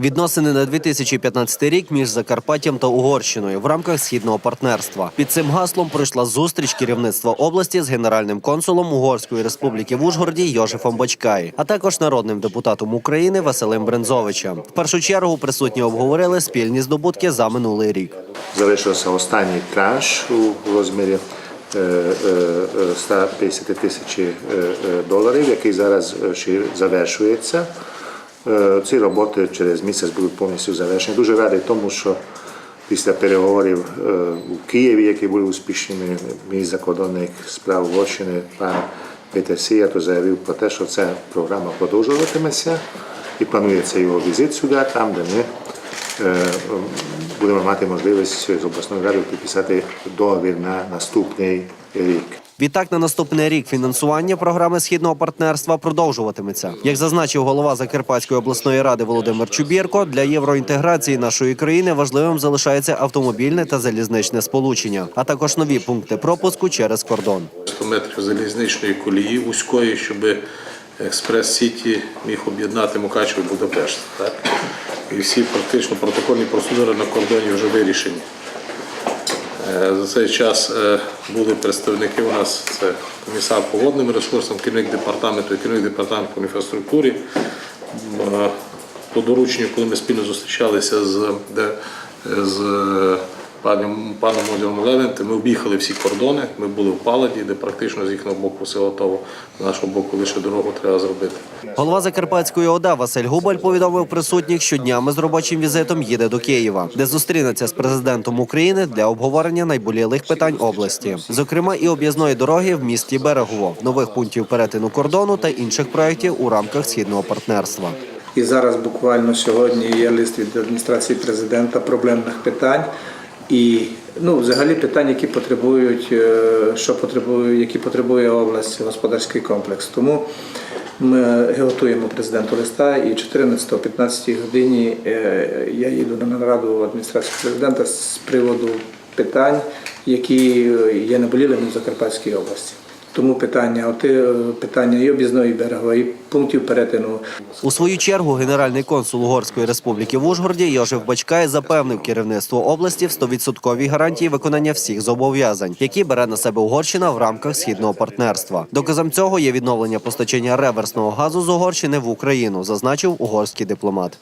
Відносини на 2015 рік між Закарпаттям та Угорщиною в рамках східного партнерства. Під цим гаслом пройшла зустріч керівництва області з генеральним консулом Угорської республіки в Ужгороді Йожефом Бочкай, а також народним депутатом України Василем Брензовичем. В першу чергу присутні обговорили спільні здобутки за минулий рік. Завершився останній транш у розмірі е, е, е, 150 тисяч е, е, доларів, який зараз завершується. Е, Ці роботи через місяць будуть повністю завершені. Дуже радий тому, що після переговорів е, у Києві, які були успішними, мій закордонник справ Угорщини пан Петер Сіято заявив про те, що ця програма продовжуватиметься і планується його візит сюди, там, де ми е, будемо мати можливість з обласною радою підписати договір на наступний рік. Відтак на наступний рік фінансування програми східного партнерства продовжуватиметься. Як зазначив голова Закарпатської обласної ради Володимир Чубірко, для євроінтеграції нашої країни важливим залишається автомобільне та залізничне сполучення, а також нові пункти пропуску через кордон. 100 метрів залізничної колії вузької, щоб експрес-сіті міг об'єднати Мукачево і Будапешт. Так? І всі практично протокольні процедури на кордоні вже вирішені. Е, За цей час е, були представники у нас, це комісар по водним ресурсам, керівник департаменту і керівник департаменту по інфраструктурі. Е, По дорученню, коли ми спільно зустрічалися з, з паном, паном Озером Левентем, ми об'їхали всі кордони, ми були в Паладі, де практично з їхнього боку все готово, з нашого боку лише дорогу треба зробити. Голова Закарпатської ОДА Василь Губаль повідомив присутніх, що днями з робочим візитом їде до Києва, де зустрінеться з президентом України для обговорення найболілих питань області, зокрема і об'їзної дороги в місті Берегово, нових пунктів перетину кордону та інших проєктів у рамках східного партнерства. І зараз буквально сьогодні є лист від адміністрації президента проблемних питань. І ну, взагалі питань, які потребують, е, що потребує, які потребує область, господарський комплекс. Тому ми готуємо президенту листа і 14-15 годині е, я їду на нараду в адміністрацію президента з приводу питань, які є наболілими в Закарпатській області. Тому питання, оти, е, питання і об'їзної берегової, і пунктів перетину У свою чергу генеральний консул Угорської республіки в Ужгороді Йожеф Бачкай запевнив керівництво області в 100% гарантії виконання всіх зобов'язань, які бере на себе Угорщина в рамках східного партнерства. Доказом цього є відновлення постачання реверсного газу з Угорщини в Україну, зазначив угорський дипломат.